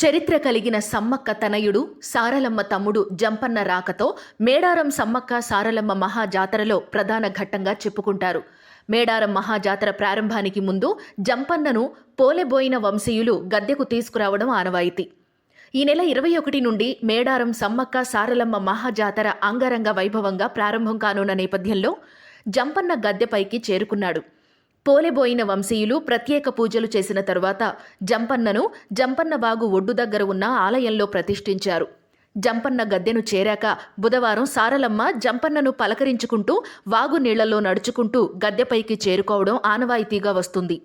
చరిత్ర కలిగిన సమ్మక్క తనయుడు సారలమ్మ తమ్ముడు జంపన్న రాకతో మేడారం సమ్మక్క సారలమ్మ మహాజాతరలో ప్రధాన ఘట్టంగా చెప్పుకుంటారు. మేడారం మహాజాతర ప్రారంభానికి ముందు జంపన్నను పోలెబోయిన వంశీయులు గద్దెకు తీసుకురావడం ఆనవాయితీ. ఈ నెల ఇరవై ఒకటి నుండి మేడారం సమ్మక్క సారలమ్మ మహాజాతర అంగరంగ వైభవంగా ప్రారంభం కానున్న నేపథ్యంలో జంపన్న గద్దెపైకి చేరుకున్నాడు. పోలెబోయిన వంశీయులు ప్రత్యేక పూజలు చేసిన తరువాత జంపన్నను జంపన్నవాగు ఒడ్డు దగ్గర ఉన్న ఆలయంలో ప్రతిష్ఠించారు. జంపన్న గద్దెను చేరాక బుధవారం సారలమ్మ జంపన్నను పలకరించుకుంటూ వాగు నీళ్ళలో నడుచుకుంటూ గద్దెపైకి చేరుకోవడం ఆనవాయితీగా వస్తుంది.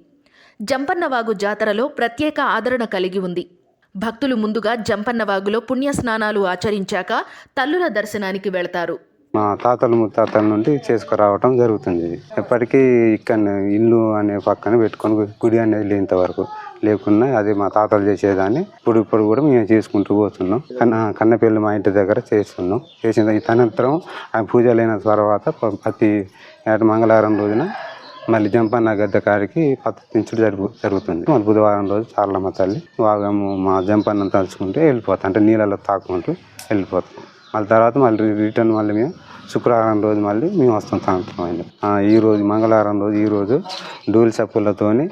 జంపన్నవాగు జాతరలో ప్రత్యేక ఆదరణ కలిగి ఉంది. భక్తులు ముందుగా జంపన్నవాగులో పుణ్యస్నానాలు ఆచరించాక తల్లుల దర్శనానికి వెళతారు. మా తాతలు ముత్తాతల నుండి చేసుకురావటం జరుగుతుంది. ఎప్పటికీ ఇక్కడ ఇల్లు అనే పక్కన పెట్టుకొని గుడి అనేది లేనంత వరకు లేకున్నా అది మా తాతలు చేసేదాన్ని. ఇప్పుడు ఇప్పుడు కూడా మేము చేసుకుంటూ పోతున్నాం. కన్న కన్నపల్లి మా ఇంటి దగ్గర చేస్తున్నాం. చేసిన తనంతరం ఆ పూజలు అయిన తర్వాత ప్రతి ఏట మంగళవారం రోజున మళ్ళీ జంపన్న గద్ద కాడికి పత్తించుడు జరుగు జరుగుతుంది. మళ్ళీ బుధవారం రోజు చార్లమ్మ తల్లి వాగము మా జంపన్న తలుచుకుంటే వెళ్ళిపోతాం. అంటే నీళ్ళలో తాకుంటూ వెళ్ళిపోతాం. మళ్ళీ తర్వాత మళ్ళీ రిటర్న్ మళ్ళీ మేము శుక్రవారం రోజు మళ్ళీ మేము వస్తాం సాయంత్రం ఈ రోజు మంగళవారం రోజు ఈరోజు డూల్ చెప్పులతోని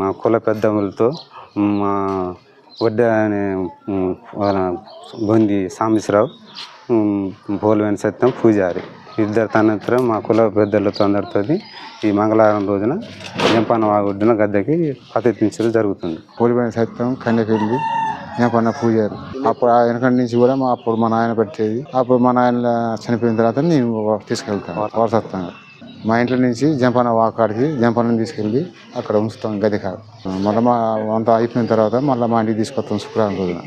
మా కుల పెద్దములతో మా వడ్డ అనే బొంది సాంబశివరావు పోలవేని సత్యం పూజారి. ఇద్దరు తనంతరం మా కుల పెద్దలతో అందరితో ఈ మంగళవారం రోజున జంపాన వాగుడ్డున గద్దెకి పతించడం జరుగుతుంది. పోలిపోయిన సత్యం కన్నెకెళ్ళి నేపన్న పూజారు అప్పుడు ఆ వెనకటి నుంచి కూడా మా అప్పుడు మా నాయన పెట్టేది. అప్పుడు మా నాయన చనిపోయిన తర్వాత నేను తీసుకెళ్తాను వారసత్వంగా. మా ఇంట్లో నుంచి జంపన వాకాడికి జంపన్న తీసుకెళ్ళి అక్కడ ఉంచుతాం గది కాదు మళ్ళీ మా అంతా అయిపోయిన తర్వాత మళ్ళీ మా ఇంటికి తీసుకొస్తాం శుక్రవారం రోజున.